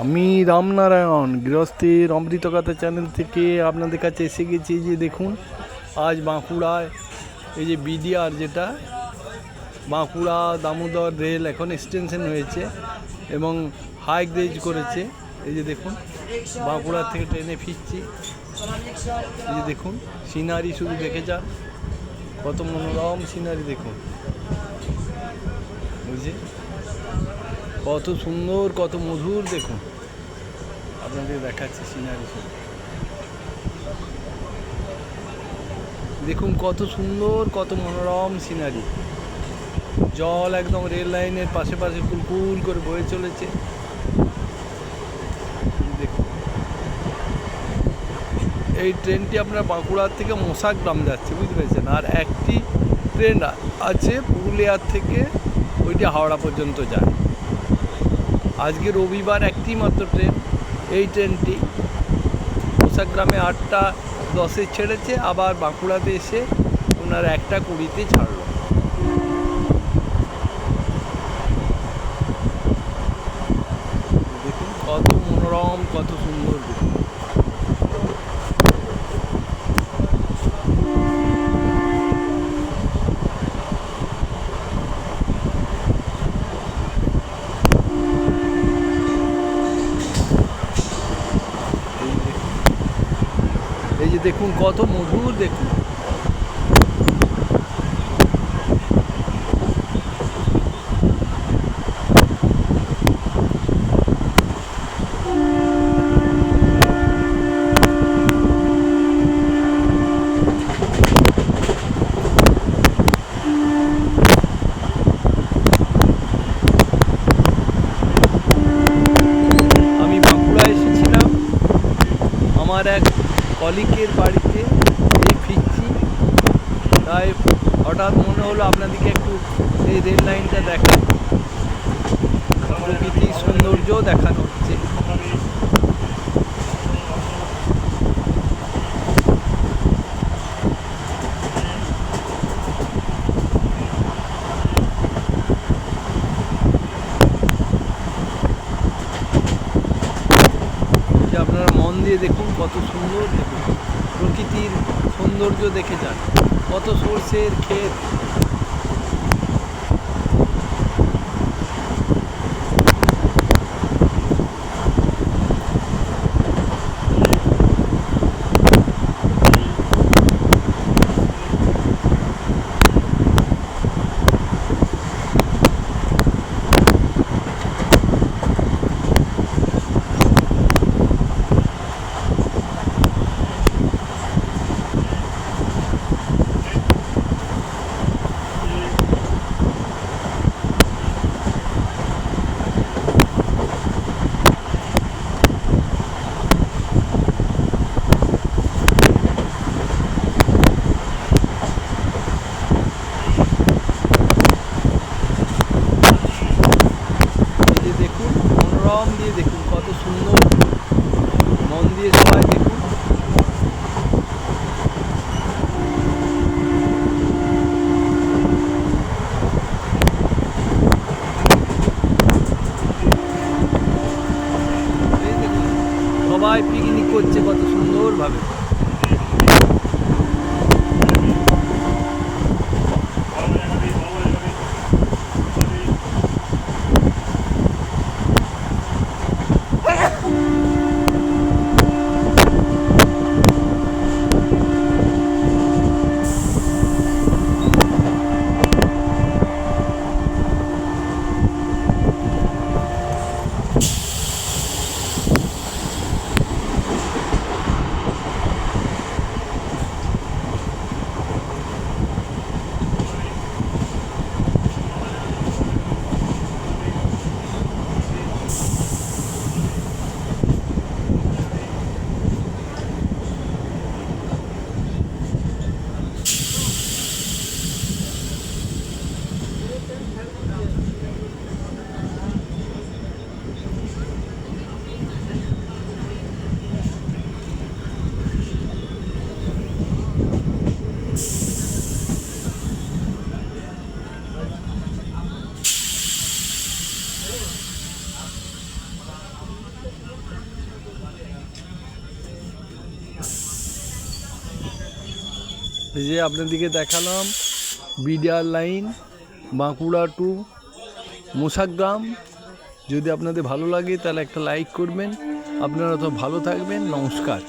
আমি রামনারায়ণ, গৃহস্থীর অমৃতকথা চ্যানেল থেকে আপনাদের কাছে এসে গেছি যে দেখুন, আজ বাঁকুড়ায়, এই যে বিডিআর যেটা, বাঁকুড়া দামোদর রেল এখন এক্সটেনশন হয়েছে এবং হাই গ্রেজ করেছে। এই যে দেখুন, বাঁকুড়া থেকে ট্রেনে ফিরছি। এই যে দেখুন সিনারি শুধু দেখে যান। কত মনোরম সিনারি দেখুন। বুঝছি কত সুন্দর, কত মধুর, দেখুন। আপনাদের দেখাচ্ছি সিনারি দেখুন কত সুন্দর, কত মনোরম সিনারি জল একদম রেল লাইনের পাশে পাশে কুলকুল করে বয়ে চলেছে। দেখুন। এই ট্রেনটি আপনার বাঁকুড়ার থেকে মশাগ্রাম যাচ্ছে, বুঝতে পেরেছেন? আর একটি ট্রেন আছে পুরুলিয়ার থেকে ওইটি হাওড়া পর্যন্ত যায়। আজকে রবিবার একটি মাত্র ট্রেন এই ট্রেনটি গ্রামে আটটা দশে ছেড়েছে, আবার বাঁকুড়াতে এসে ওনার একটা কুড়িতে ছাড়লো দেখুন কত মনোরম কত সুন্দর দেখুন এই দেখুন। এই যে দেখুন কত মধুর দেখুন আমি বাঁকুড়া এসেছিলাম আমার এক কলিকের বাড়িতে ফিরছি। তাই হঠাৎ মনে হলো আপনাদেরকে একটু এই রেল লাইনটা দেখা প্রকৃতির সৌন্দর্যও দেখানো হচ্ছে যে আপনারা মন দিয়ে দেখুন কত সুন্দর দেখুন। প্রকৃতির সৌন্দর্য দেখে যান। কত সর্ষের ক্ষেত সবাই পিকনিক করছে কত সুন্দরভাবে। এই যে আপনাদেরকে দেখালাম, BDR line, Bankura to, Mosagram. যদি আপনাদের ভালো লাগে তাহলে একটা লাইক করবেন। আপনারা তো ভালো থাকবেন, নমস্কার।